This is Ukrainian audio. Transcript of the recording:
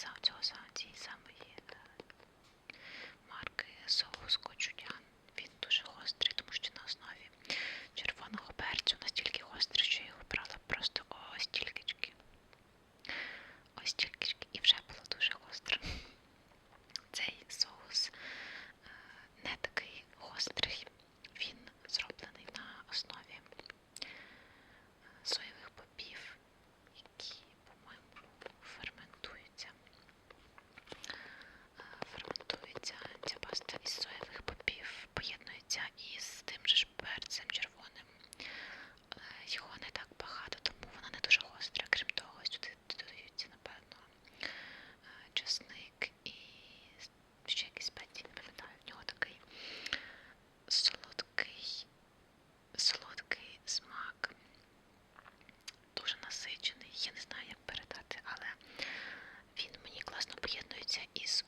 있어. складаються із